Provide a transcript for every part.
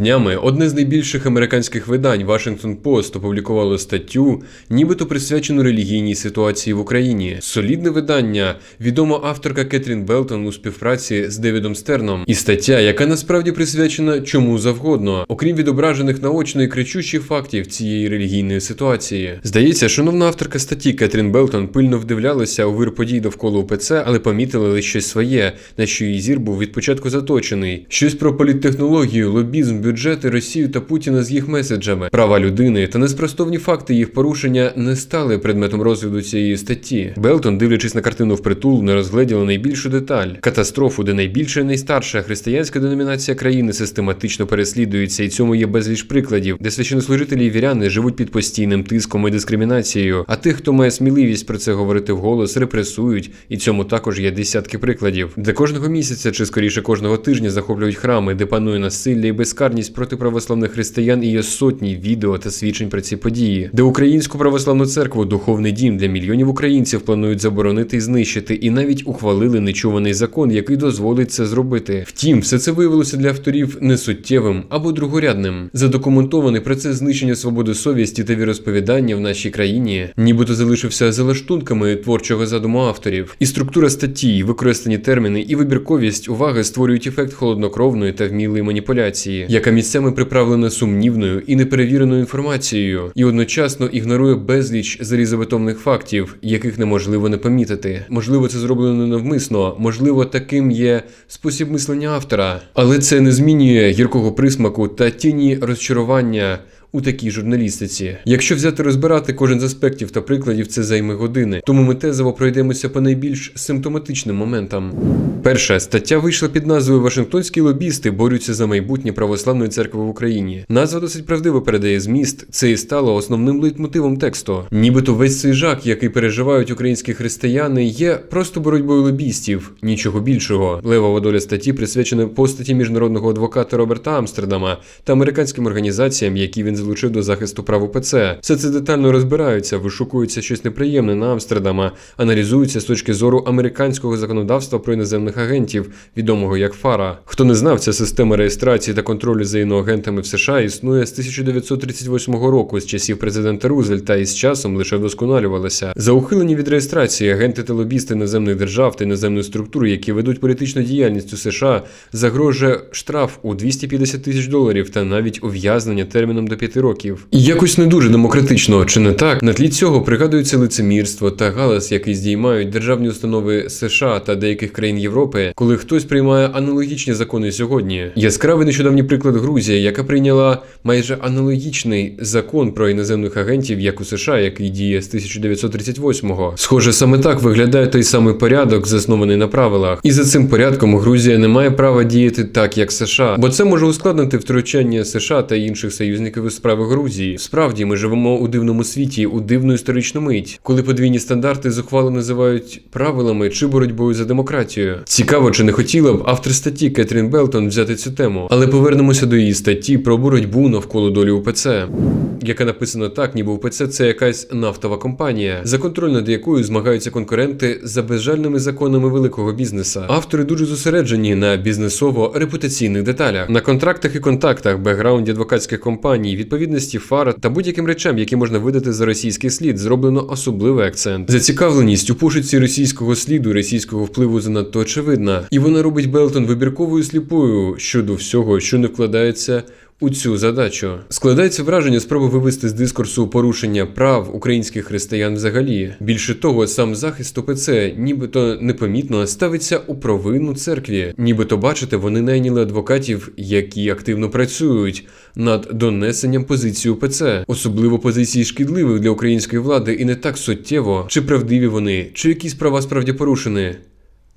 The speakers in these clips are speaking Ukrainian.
Днями одне з найбільших американських видань Washington Post опублікувало статтю, нібито присвячену релігійній ситуації в Україні. Солідне видання, відома авторка Кетрін Белтон у співпраці з Девідом Стерном, і стаття, яка насправді присвячена чому завгодно, окрім відображених наочно і кричучих фактів цієї релігійної ситуації. Здається, шановна авторка статті Кетрін Белтон пильно вдивлялася у вир подій довкола УПЦ, але помітила лише щось своє, на що її зір був від початку заточений. Щось про політтехнологію, лобізм, бюджети, Росію та Путіна з їх меседжами, права людини та неспростовні факти їх порушення не стали предметом розгляду цієї статті. Белтон, дивлячись на картину впритул, не розгледіла найбільшу деталь катастрофу, де найбільша і найстарша християнська деномінація країни систематично переслідується, і цьому є безліч прикладів, де священнослужителі і віряни живуть під постійним тиском і дискримінацією. А тих, хто має сміливість про це говорити вголос, репресують, і цьому також є десятки прикладів. Де кожного місяця чи скоріше кожного тижня захоплюють храми, де панує насилля і безкарність проти православних християн, і є сотні відео та свідчень про ці події, де українську православну церкву, духовний дім для мільйонів українців планують заборонити і знищити, і навіть ухвалили нечуваний закон, який дозволить це зробити. Втім, все це виявилося для авторів несуттєвим або другорядним. Задокументований процес знищення свободи совісті та віросповідання в нашій країні, нібито залишився за лаштунками творчого задуму авторів. І структура статті, використані терміни, і вибірковість уваги створюють ефект холоднокровної та вмілої маніпуляції, яка місцями приправлена сумнівною і неперевіреною інформацією, і одночасно ігнорує безліч залізобетонних фактів, яких неможливо не помітити. Можливо, це зроблено навмисно, можливо, таким є спосіб мислення автора, але це не змінює гіркого присмаку та тіні розчарування. У такій журналістиці, якщо взяти розбирати кожен з аспектів та прикладів, це займе години. Тому ми тезово пройдемося по найбільш симптоматичним моментам. Перша стаття вийшла під назвою Вашингтонські лобісти борються за майбутнє православної церкви в Україні. Назва досить правдиво передає зміст. Це і стало основним лейтмотивом тексту. Нібито весь цей жах, який переживають українські християни, є просто боротьбою лобістів, нічого більшого. Левова доля статті присвячена постаті міжнародного адвоката Роберта Амстердама та американським організаціям, які він залучив до захисту прав УПЦ. Все це детально розбираються, вишукується щось неприємне на Амстердама, аналізується з точки зору американського законодавства про іноземних агентів, відомого як ФАРА. Хто не знав, ця система реєстрації та контролю за іноагентами в США існує з 1938 року, з часів президента Рузвельта, і з часом лише вдосконалювалася. За ухилення від реєстрації агенти та лобісти іноземних держав та іноземної структури, які ведуть політичну діяльність у США, загрожує штраф у 250 тисяч доларів та навіть ув'язнення терміном до 5 років. І якось не дуже демократично, чи не так? На тлі цього пригадується лицемірство та галас, який здіймають державні установи США та деяких країн Європи, коли хтось приймає аналогічні закони сьогодні. Яскравий нещодавній приклад Грузія, яка прийняла майже аналогічний закон про іноземних агентів, як у США, який діє з 1938-го. Схоже, саме так виглядає той самий порядок, заснований на правилах. І за цим порядком Грузія не має права діяти так, як США, бо це може ускладнити втручання США та інших союзників справи Грузії. Справді, ми живемо у дивному світі, у дивну історичну мить, коли подвійні стандарти зухвало називають правилами чи боротьбою за демократію. Цікаво, чи не хотіла б автор статті Кетрін Белтон взяти цю тему, але повернемося до її статті про боротьбу навколо долі УПЦ, яка написана так, ніби УПЦ це якась нафтова компанія, за контроль над якою змагаються конкуренти за безжальними законами великого бізнеса. Автори дуже зосереджені на бізнесово-репутаційних деталях, на контрактах і контактах, бекграунді адвокатських компаній, відповідності фара та будь-яким речам, які можна видати за російський слід, зроблено особливий акцент. Зацікавленість у пошуці російського сліду, російського впливу занадто очевидна, і вона робить Белтон вибірковою сліпою щодо всього, що не вкладається. У цю задачу складається враження спроби вивести з дискурсу порушення прав українських християн взагалі. Більше того, сам захист ОПЦ нібито непомітно ставиться у провину церкві, нібито бачите, вони найняли адвокатів, які активно працюють над донесенням позиції УПЦ, особливо позиції шкідливих для української влади, і не так суттєво, чи правдиві вони, чи якісь права справді порушені.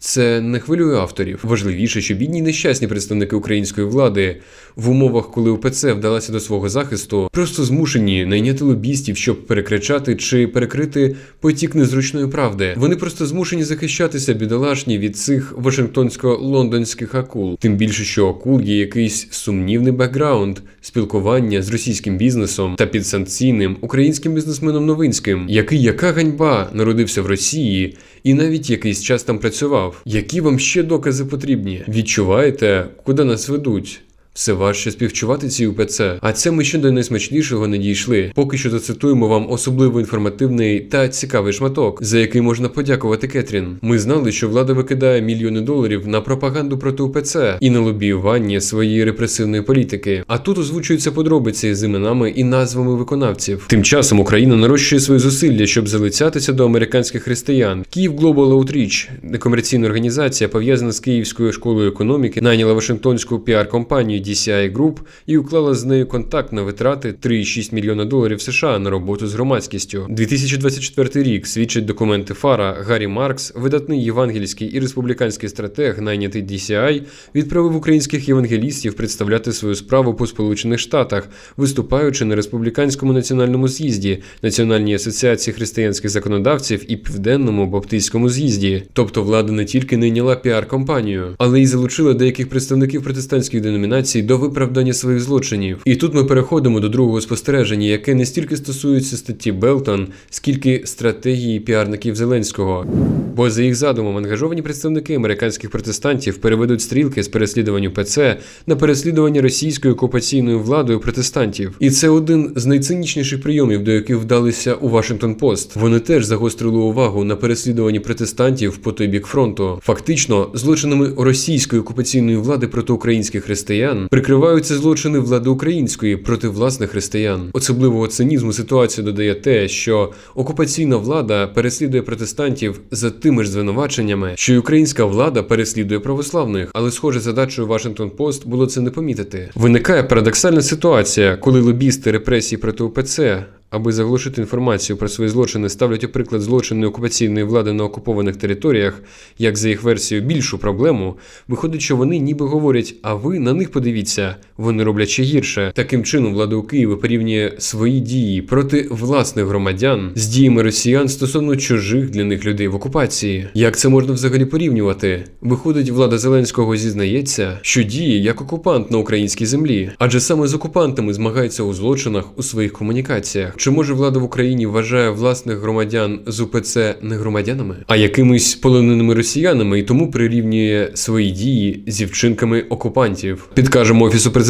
Це не хвилює авторів. Важливіше, що бідні й нещасні представники української влади в умовах, коли УПЦ вдалася до свого захисту, просто змушені найняти лобістів, щоб перекричати чи перекрити потік незручної правди. Вони просто змушені захищатися бідолашні від цих вашингтонсько-лондонських акул. Тим більше, що акул є якийсь сумнівний бекграунд спілкування з російським бізнесом та підсанкційним українським бізнесменом Новинським, який яка ганьба народився в Росії і навіть якийсь час там працював. Які вам ще докази потрібні? Відчуваєте, куди нас ведуть? Все важче співчувати цій УПЦ. А це ми ще до найсмачнішого не дійшли. Поки що зацитуємо вам особливо інформативний та цікавий шматок, за який можна подякувати Кетрін. Ми знали, що влада викидає мільйони доларів на пропаганду проти УПЦ і на лобіювання своєї репресивної політики. А тут озвучуються подробиці з іменами і назвами виконавців. Тим часом Україна нарощує свої зусилля, щоб залицятися до американських християн. Київ Global Outreach, некомерційна організація, пов'язана з Київською школою економіки, найняла Вашингтонську піар-компанію DCI Group і уклала з нею контакт на витрати 3,6 мільйона доларів США на роботу з громадськістю. 2024 рік свідчать документи Фара Гаррі Маркс, видатний євангельський і республіканський стратег, найнятий DCI, відправив українських євангелістів представляти свою справу по Сполучених Штатах, виступаючи на республіканському національному з'їзді, Національній асоціації християнських законодавців і південному баптистському з'їзді. Тобто влада не тільки найняла піар-компанію, але й залучила деяких представників протестантських деномінацій до виправдання своїх злочинів. І тут ми переходимо до другого спостереження, яке не стільки стосується статті Белтон, скільки стратегії піарників Зеленського. Бо за їх задумом ангажовані представники американських протестантів переведуть стрілки з переслідувань УПЦ на переслідування російською окупаційною владою протестантів. І це один з найцинічніших прийомів, до яких вдалися у Вашингтон Пост. Вони теж загострили увагу на переслідуванні протестантів по той бік фронту. Фактично, злочинами російської окупаційної влади проти українських християн прикриваються злочини влади української проти власних християн. Особливого цинізму ситуацію додає те, що окупаційна влада переслідує протестантів за тими ж звинуваченнями, що й українська влада переслідує православних, але схоже задачею Вашингтон Пост було це не помітити. Виникає парадоксальна ситуація, коли лобісти репресій проти УПЦ аби заглушити інформацію про свої злочини, ставлять у приклад злочини окупаційної влади на окупованих територіях, як за їх версією більшу проблему, виходить, що вони ніби говорять: а ви на них подивіться, вони роблять ще гірше. Таким чином, влада у Києві порівнює свої дії проти власних громадян з діями росіян стосовно чужих для них людей в окупації. Як це можна взагалі порівнювати? Виходить, влада Зеленського зізнається, що діє як окупант на українській землі, адже саме з окупантами змагається у злочинах у своїх комунікаціях. Чи може влада в Україні вважає власних громадян з УПЦ не громадянами, а якимись полоненими росіянами і тому прирівнює свої дії зі вчинками окупантів? Підкажемо офісу президента.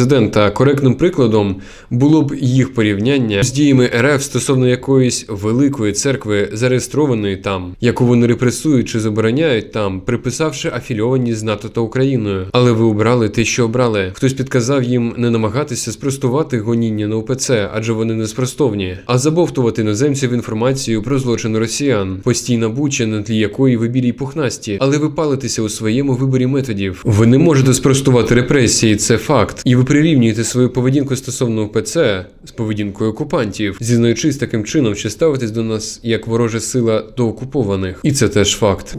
Коректним прикладом було б їх порівняння з діями РФ стосовно якоїсь великої церкви, зареєстрованої там, яку вони репресують чи забороняють там, приписавши афільовані з НАТО та Україною. Але ви обрали те, що обрали. Хтось підказав їм не намагатися спростувати гоніння на УПЦ, адже вони не спростовні а забовтувати іноземців інформацію про злочин росіян, постійна буча, на тлі якої ви білі пухнасті, але ви палитеся у своєму виборі методів. Ви не можете спростувати репресії, це факт, і ви прирівнюєте свою поведінку стосовно УПЦ з поведінкою окупантів, зізнаючись таким чином, що ставитесь до нас як ворожа сила до окупованих, і це теж факт.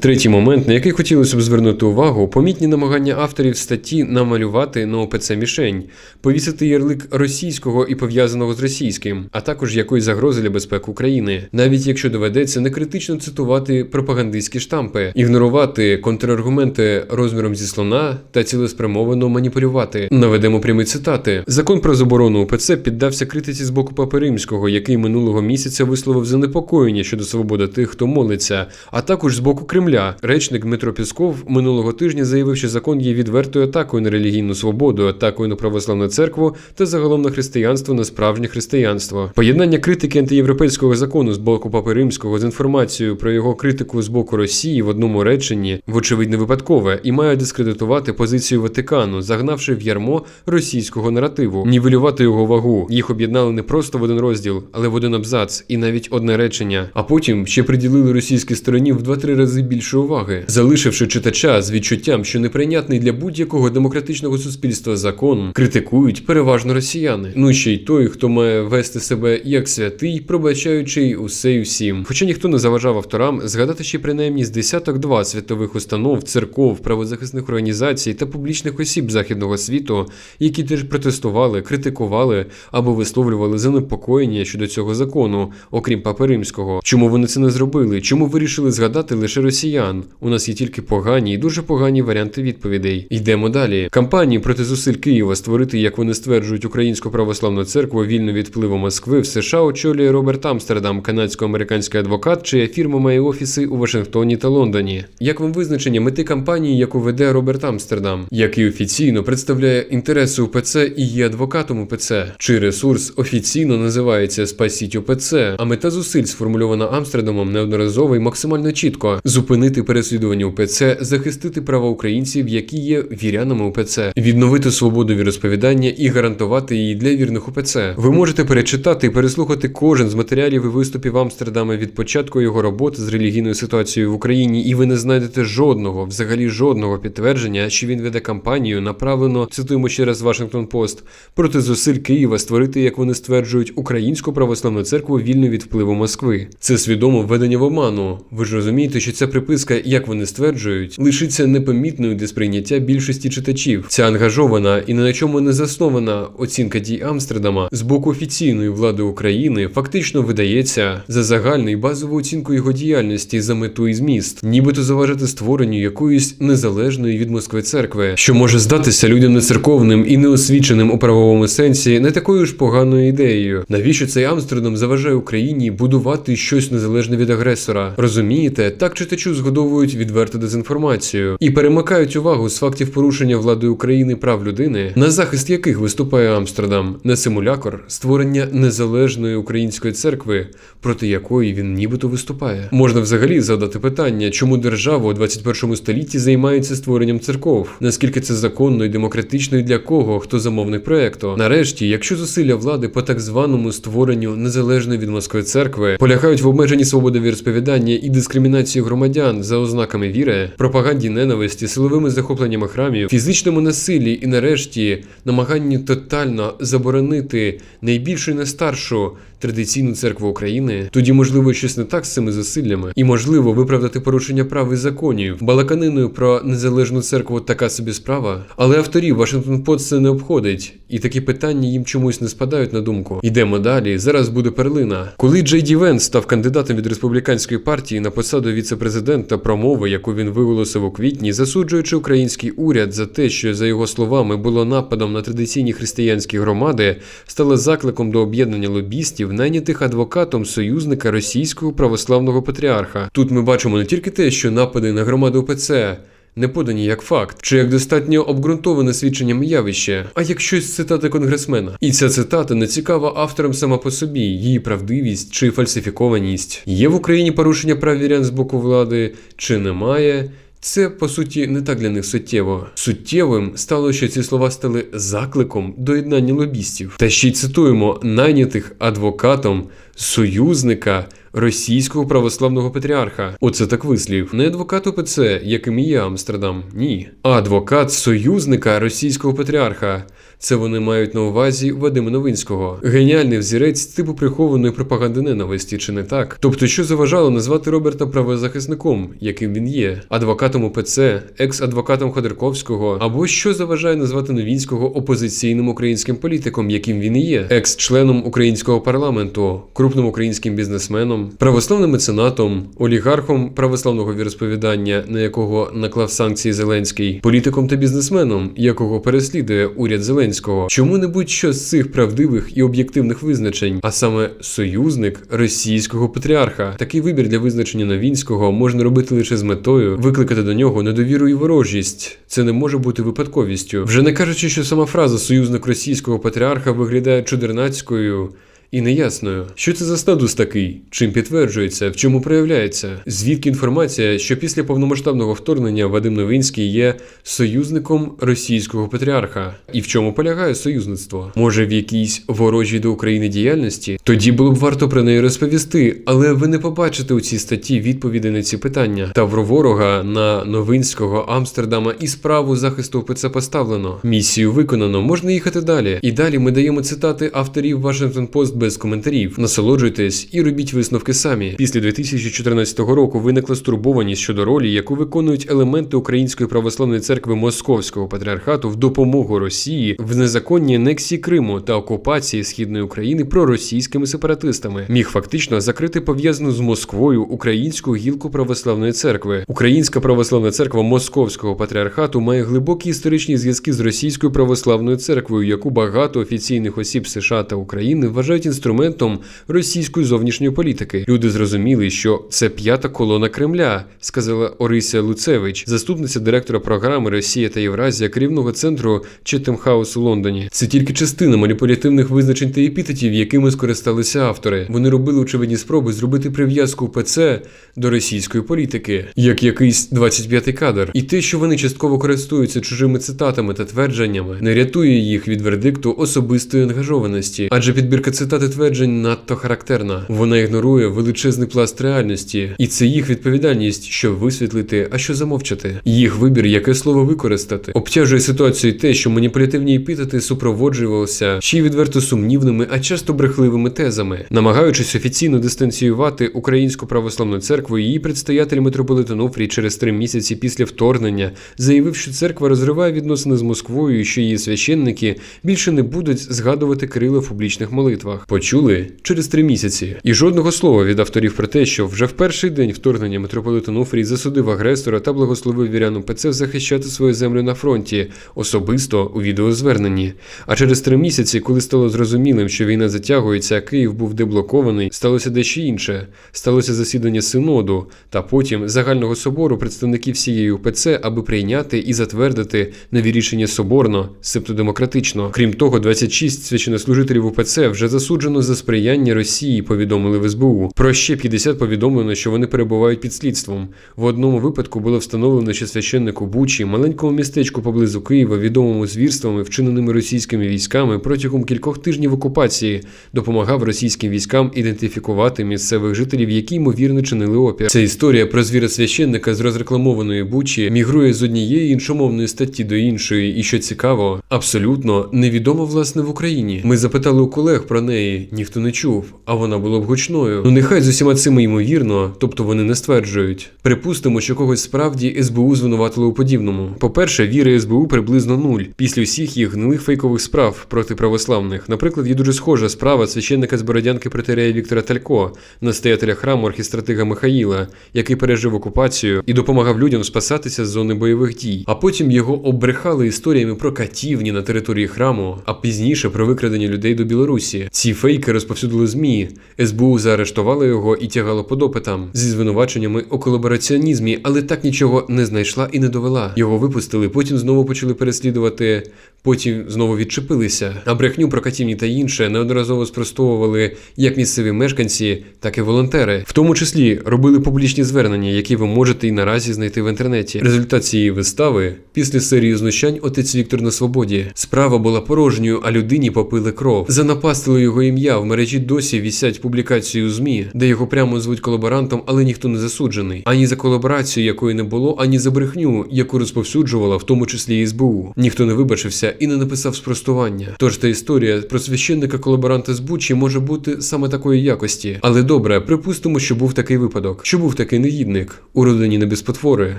Третій момент, на який хотілося б звернути увагу, помітні намагання авторів статті намалювати на ОПЦ мішень, повісити ярлик російського і пов'язаного з російським, а також якоїсь загрози для безпеки України, навіть якщо доведеться не критично цитувати пропагандистські штампи, ігнорувати контраргументи розміром зі слона та цілеспрямовано маніпулювати. Наведемо прямі цитати. Закон про заборону УПЦ піддався критиці з боку Папи Римського, який минулого місяця висловив занепокоєння щодо свободи тих, хто молиться, а також з боку Кремля. Речник Дмитро Пісков минулого тижня заявив, що закон є відвертою атакою на релігійну свободу, атакою на православну церкву та загалом на християнство, на справжнє християнство. Поєднання критики антиєвропейського закону з боку Папи Римського з інформацією про його критику з боку Росії в одному реченні, вочевидь, не випадкове, і має дискредитувати позицію Ватикану, загнавши в ярмо російського наративу, нівелювати його вагу. Їх об'єднали не просто в один розділ, але в один абзац, і навіть одне речення. А потім ще приділили російській стороні в 2-3 рази більше уваги, залишивши читача з відчуттям, що неприйнятний для будь-якого демократичного суспільства закон критикують переважно росіяни. Ну ще й той, хто має вести себе як святий, пробачаючи усе й усім. Хоча ніхто не заважав авторам згадати ще принаймні з десяток два світових установ, церков, правозахисних організацій та публічних осіб західного світу, які теж протестували, критикували або висловлювали занепокоєння щодо цього закону, окрім Папи Римського. Чому вони це не зробили? Чому вирішили згадати лише росіян? У нас є тільки погані і дуже погані варіанти відповідей. Йдемо далі. Кампанії проти зусиль Києва створити, як вони стверджують, українську православну церкву вільно від впливу Москви в США очолює Роберт Амстердам, канадсько-американський адвокат, чия фірма має офіси у Вашингтоні та Лондоні. Як вам визначення мети кампанії, яку веде Роберт Амстердам, який офіційно представляє інтереси УПЦ і є адвокатом УПЦ. Чи ресурс офіційно називається Спасіть УПЦ, а мета зусиль сформульована Амстердамом неодноразово і максимально чітко зупинити переслідування УПЦ, захистити права українців, які є вірянами УПЦ, відновити свободу віросповідання і гарантувати її для вірних УПЦ. Ви можете перечитати і переслухати кожен з матеріалів і виступів Амстердама від початку його роботи з релігійною ситуацією в Україні, і ви не знайдете жодного, взагалі жодного підтвердження, що він веде кампанію, направлено, цитуємо ще раз Вашингтон Пост, проти зусиль Києва створити, як вони стверджують, українську православну церкву вільну від впливу Москви. Це свідомо введення в оману. Ви ж розумієте, що ця приписка, як вони стверджують, лишиться непомітною для сприйняття більшості читачів. Ця ангажована і на чому не заснована оцінка дій Амстердама з боку офіційної влади України фактично видається за загальну і базову оцінку його діяльності за мету і зміст, нібито заважати створенню якоїсь незалежної від Москви церкви, що може здатися людям нецерковним і неосвіченим у правовому сенсі не такою ж поганою ідеєю. Навіщо цей Амстердам заважає Україні будувати щось незалежне від агресора? Розумієте, так читачу згодовують відверту дезінформацію і перемикають увагу з фактів порушення владою України прав людини, на захист яких виступає Амстердам, на симулякор створення незалежної української церкви, проти якої він нібито виступає. Можна взагалі задати питання, чому держава у 21 столітті займається створенням церков, наскільки це законно і демократично і для кого, хто замовник проекту. Нарешті, якщо зусилля влади по так званому створенню незалежної від Москви церкви полягають в обмеженні свободи віросповідання і дискримінації громадян за ознаками віри, пропаганді ненависті, силовими захопленнями храмів, фізичному насиллі і нарешті намаганні тотально заборонити найбільшу і найстаршу традиційну церкву України, тоді можливо щось не так з цими зусиллями, і можливо виправдати порушення прав і законів. Балаканиною про незалежну церкву така собі справа, але авторів Вашингтон Пост це не обходить, і такі питання їм чомусь не спадають на думку. Йдемо далі. Зараз буде перлина. Коли Джей Ді Венс став кандидатом від республіканської партії на посаду віце-президента, промови, яку він виголосив у квітні, засуджуючи український уряд за те, що за його словами було нападом на традиційні християнські громади, стала закликом до об'єднання лобістів, найнятих адвокатом союзника російського православного патріарха. Тут ми бачимо не тільки те, що напади на громаду ПЦ не подані як факт, чи як достатньо обґрунтоване свідченням явище, а як щось цитати конгресмена. І ця цитата не цікава авторам сама по собі, її правдивість чи фальсифікованість. Є в Україні порушення прав вірян з боку влади, чи немає. Це по суті не так для них суттєво. Суттєвим стало, що ці слова стали закликом до єднання лобістів. Та ще й цитуємо найнятих адвокатом союзника російського православного патріарха. Оце так вислів. Не адвокат ОПЦ, яким і є Амстердам, ні, а адвокат союзника російського патріарха. Це вони мають на увазі Вадима Новинського. Геніальний взірець типу прихованої пропаганди ненависті, чи не так? Тобто, що заважало назвати Роберта правозахисником, яким він є, адвокатом УПЦ, екс-адвокатом Ходорковського, або що заважає назвати Новінського опозиційним українським політиком, яким він і є, екс-членом українського парламенту, крупним українським бізнесменом, православним меценатом, олігархом православного віросповідання, на якого наклав санкції Зеленський, політиком та бізнесменом, якого переслідує уряд Зеленського. Чому-небудь що з цих правдивих і об'єктивних визначень, а саме союзник російського патріарха. Такий вибір для визначення Новінського можна робити лише з метою викликати до нього недовіру і ворожість. Це не може бути випадковістю. Вже не кажучи, що сама фраза союзник російського патріарха виглядає чудернацькою. І неясною, що це за статус такий, чим підтверджується, в чому проявляється, звідки інформація, що після повномасштабного вторгнення Вадим Новинський є союзником російського патріарха, і в чому полягає союзництво? Може, в якійсь ворожій до України діяльності? Тоді було б варто про неї розповісти, але ви не побачите у цій статті відповіді на ці питання. Тавро ворога на Новинського Амстердама і справу захисту ОПЦ поставлено. Місію виконано, можна їхати далі. І далі ми даємо цитати авторів Вашингтон Пост без коментарів. Насолоджуйтесь і робіть висновки самі. Після 2014 року виникла стурбованість щодо ролі, яку виконують елементи Української православної церкви Московського патріархату в допомогу Росії в незаконній анексії Криму та окупації східної України проросійськими сепаратистами. Міг фактично закрити пов'язану з Москвою українську гілку православної церкви. Українська православна церква Московського патріархату має глибокі історичні зв'язки з російською православною церквою, яку багато офіційних осіб США та України вважають інструментом російської зовнішньої політики. Люди зрозуміли, що це п'ята колона Кремля, сказала Орися Луцевич, заступниця директора програми Росія та Євразія керівного центру Четем Хаус у Лондоні. Це тільки частина маніпулятивних визначень та епітетів, якими скористалися автори. Вони робили очевидні спроби зробити прив'язку ПЦ до російської політики, як якийсь 25-й кадр. І те, що вони частково користуються чужими цитатами та твердженнями, не рятує їх від вердикту особистої ангажованості, адже підбірка цитат і тверджень надто характерна. Вона ігнорує величезний пласт реальності, і це їх відповідальність, що висвітлити, а що замовчати. Їх вибір, яке слово використати, обтяжує ситуацію те, що маніпулятивні епітети супроводжувалися ще відверто сумнівними, а часто брехливими тезами, намагаючись офіційно дистанціювати українську православну церкву. Її предстоятель митрополит Онуфрій через три місяці після вторгнення заявив, що церква розриває відносини з Москвою, і що її священники більше не будуть згадувати Кирила в публічних молитвах. Почули через три місяці. І жодного слова від авторів про те, що вже в перший день вторгнення митрополит Онуфрій засудив агресора та благословив вірян ПЦ захищати свою землю на фронті, особисто у відеозверненні. А через три місяці, коли стало зрозумілим, що війна затягується, а Київ був деблокований, сталося дещо інше. Сталося засідання синоду та потім загального собору представників всієї УПЦ, аби прийняти і затвердити нові рішення соборно, себто демократично. Крім того, 26 священнослужителів УПЦ вже засуджено за сприяння Росії, повідомили в СБУ. Про ще 50 повідомлено, що вони перебувають під слідством. В одному випадку було встановлено, що священник у Бучі, маленькому містечку поблизу Києва, відомому звірствами, вчиненими російськими військами протягом кількох тижнів окупації, допомагав російським військам ідентифікувати місцевих жителів, які ймовірно чинили опір. Ця історія про звіра священника з розрекламованої Бучі мігрує з однієї іншомовної статті до іншої, і що цікаво, абсолютно невідомо власне в Україні. Ми запитали у колег про неї, ніхто не чув, а вона була б гучною. Ну нехай з усіма цими ймовірно, тобто вони не стверджують. Припустимо, що когось справді СБУ звинуватили у подібному. По-перше, віри СБУ приблизно нуль після всіх їх гнилих фейкових справ проти православних. Наприклад, є дуже схожа справа священника з Бородянки протерея Віктора Талько, настоятеля храму архістратига Михаїла, який пережив окупацію і допомагав людям спасатися з зони бойових дій. А потім його оббрехали історіями про катівні на території храму, а пізніше про викрадення людей до Білорусі. Ці фейки розповсюдили змі. СБУ заарештувало його і тягало по допитам зі звинуваченнями у колабораціонізмі, але так нічого не знайшла і не довела. Його випустили, потім знову почали переслідувати, потім знову відчепилися. А брехню про катівні та інше неодноразово спростовували як місцеві мешканці, так і волонтери. В тому числі робили публічні звернення, які ви можете і наразі знайти в інтернеті. Результат цієї вистави після серії знущань отець Віктор на свободі. Справа була порожньою, а людині попили кров. Занапастили його ім'я. В мережі досі вісять публікації у ЗМІ, де його прямо звуть колаборантом, але ніхто не засуджений. Ані за колаборацію, якої не було, ані за брехню, яку розповсюджувала, в тому числі і СБУ. Ніхто не вибачився і не написав спростування. Тож та історія про священника колаборанта з Бучі може бути саме такої якості. Але добре, припустимо, що був такий випадок, що був такий негідник, уроджені не без потвори.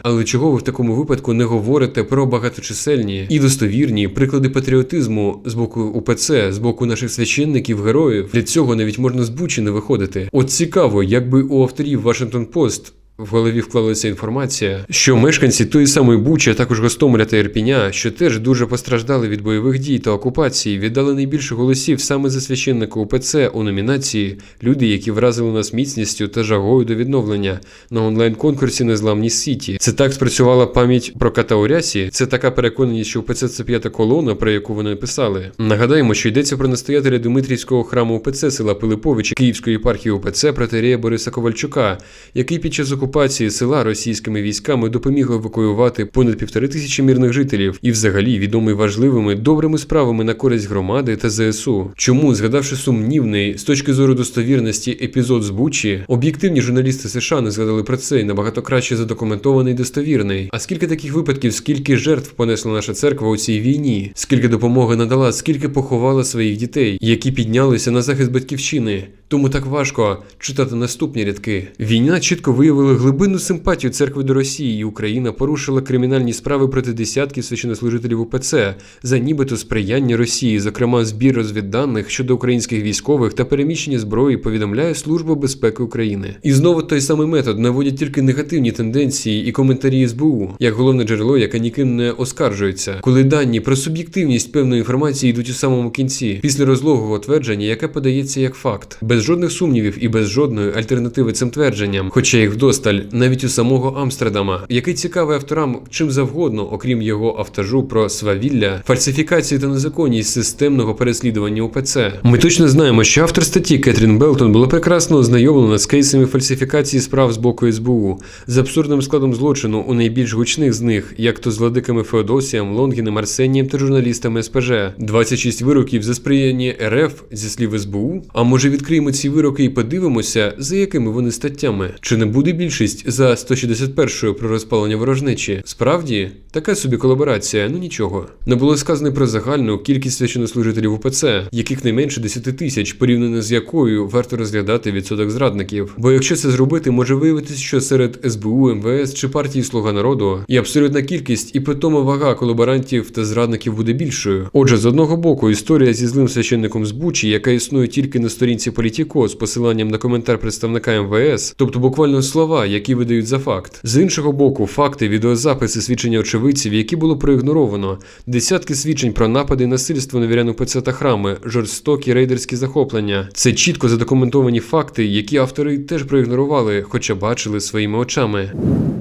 Але чого ви в такому випадку не говорите про багаточисельні і достовірні приклади патріотизму з боку УПЦ, з боку наших священників, героїв? Для цього навіть можна з Бучі не виходити. От цікаво, якби у авторів Вашингтон Пост в голові вклалася інформація, що мешканці тої самої Бучі, а також Гостомеля та Ірпіня, що теж дуже постраждали від бойових дій та окупації, віддали найбільше голосів саме за священника УПЦ у номінації люди, які вразили нас міцністю та жагою до відновлення на онлайн-конкурсі Незламність Сіті. Це так спрацювала пам'ять про Катаурясі. Це така переконаність, що УПЦ це п'ята колона, про яку вони писали. Нагадаємо, що йдеться про настоятеля Дмитрівського храму УПЦ села Пилиповичі Київської єпархії УПЦ протерея Бориса Ковальчука, який під час окупації окупації села російськими військами допоміг евакуювати понад півтори тисячі мирних жителів і, взагалі, відомий важливими добрими справами на користь громади та ЗСУ. Чому, згадавши сумнівний з точки зору достовірності епізод з Бучі, об'єктивні журналісти США не згадали про це і набагато краще задокументований достовірний. А скільки таких випадків, скільки жертв понесла наша церква у цій війні, скільки допомоги надала, скільки поховала своїх дітей, які піднялися на захист батьківщини? Тому так важко читати наступні рядки. Війна чітко виявила глибинну симпатію церкви до Росії, і Україна порушила кримінальні справи проти десятків священнослужителів УПЦ за нібито сприяння Росії, зокрема збір розвідданих щодо українських військових та переміщення зброї, повідомляє Служба безпеки України. І знову той самий метод наводять тільки негативні тенденції і коментарі СБУ, як головне джерело, яке ніким не оскаржується, коли дані про суб'єктивність певної інформації йдуть у самому кінці, після розлогого твердження, яке подається як факт, без жодних сумнівів і без жодної альтернативи цим твердженням, хоча їх вдосталь навіть у самого Амстердама, який цікавий авторам чим завгодно, окрім його автажу про свавілля, фальсифікації та незаконність системного переслідування УПЦ. Ми точно знаємо, що автор статті Кетрін Белтон була прекрасно ознайомлена з кейсами фальсифікації справ з боку СБУ, з абсурдним складом злочину у найбільш гучних з них, як то з владиками Феодосієм, Лонгіним, Арсенієм та журналістами СПЖ, 26 вироків за сприяння РФ зі слів СБУ. А може відкриємо ці вироки і подивимося, за якими вони статтями? Чи не буде більшість за 161 про розпалення ворожнечі? Справді, така собі колаборація, ну нічого. Не було сказано про загальну кількість священнослужителів УПЦ, яких не менше 10 тисяч, порівняно з якою варто розглядати відсоток зрадників. Бо якщо це зробити, може виявитися, що серед СБУ, МВС чи партії Слуга народу і абсолютна кількість і питома вага колаборантів та зрадників буде більшою. Отже, з одного боку, історія зі злим священником з Бучі, яка існує тільки на сторінці Політіко з посиланням на коментар представника МВС, тобто буквально слова, які видають за факт. З іншого боку, факти, відеозаписи, свідчення очевидців, які було проігноровано, десятки свідчень про напади насильство на вірян ПЦ та храми, жорстокі рейдерські захоплення. Це чітко задокументовані факти, які автори теж проігнорували, хоча бачили своїми очами.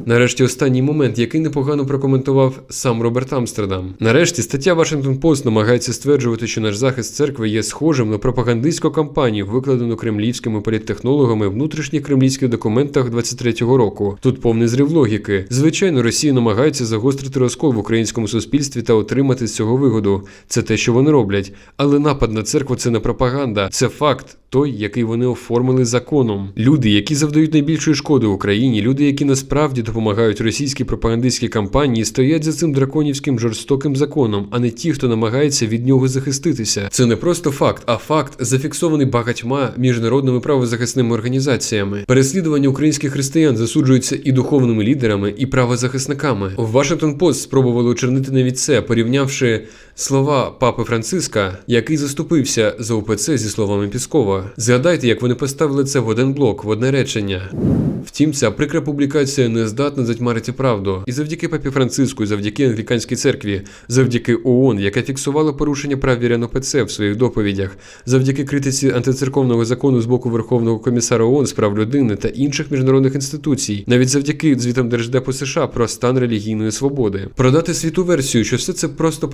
Нарешті останній момент, який непогано прокоментував сам Роберт Амстердам. Нарешті стаття Washington Post намагається стверджувати, що наш захист церкви є схожим на пропагандистську кампанію, викладену кремлівськими політтехнологами внутрішніх кремлівських документах 23-го року. Тут повний зрив логіки. Звичайно, Росія намагається загострити розкол в українському суспільстві та отримати з цього вигоду. Це те, що вони роблять. Але напад на церкву це не пропаганда, це факт. Той, який вони оформили законом, люди, які завдають найбільшої шкоди Україні, люди, які насправді допомагають російській пропагандистські кампанії, стоять за цим драконівським жорстоким законом, а не ті, хто намагається від нього захиститися. Це не просто факт, а факт зафіксований багатьма міжнародними правозахисними організаціями. Переслідування українських християн засуджуються і духовними лідерами, і правозахисниками. В Washington Post спробували очернити навіть це, порівнявши слова папи Франциска, який заступився за УПЦ зі словами Піскова. Згадайте, як вони поставили це в один блок, в одне речення. Втім, ця прикра публікація не здатна затьмарити правду. І завдяки папі Франциску, і завдяки англіканській церкві, завдяки ООН, яка фіксувала порушення прав вірян ОПЦ в своїх доповідях, завдяки критиці антицерковного закону з боку Верховного комісара ООН з прав людини та інших міжнародних інституцій, навіть завдяки звітам Держдепу США про стан релігійної свободи, продати світу версію, що все це просто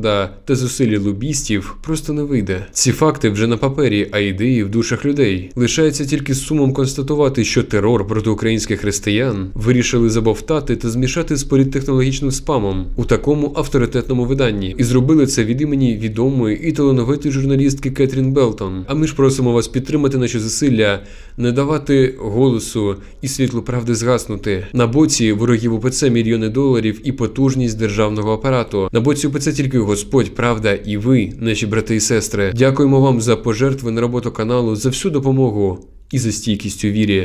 пропаганда та зусилля лобістів, просто не вийде. Ці факти вже на папері, а ідеї в душах людей. Лишається тільки з сумом констатувати, що терор проти українських християн вирішили забовтати та змішати з політтехнологічним спамом у такому авторитетному виданні, і зробили це від імені відомої і талановитої журналістки Кетрін Белтон. А ми ж просимо вас підтримати наші зусилля, не давати голосу і світлу правди згаснути. На боці ворогів УПЦ мільйони доларів і потужність державного апарату. На боці УПЦ тільки Господь, правда, і ви, наші брати і сестри. Дякуємо вам за пожертви на роботу каналу, за всю допомогу і за стійкість у вірі.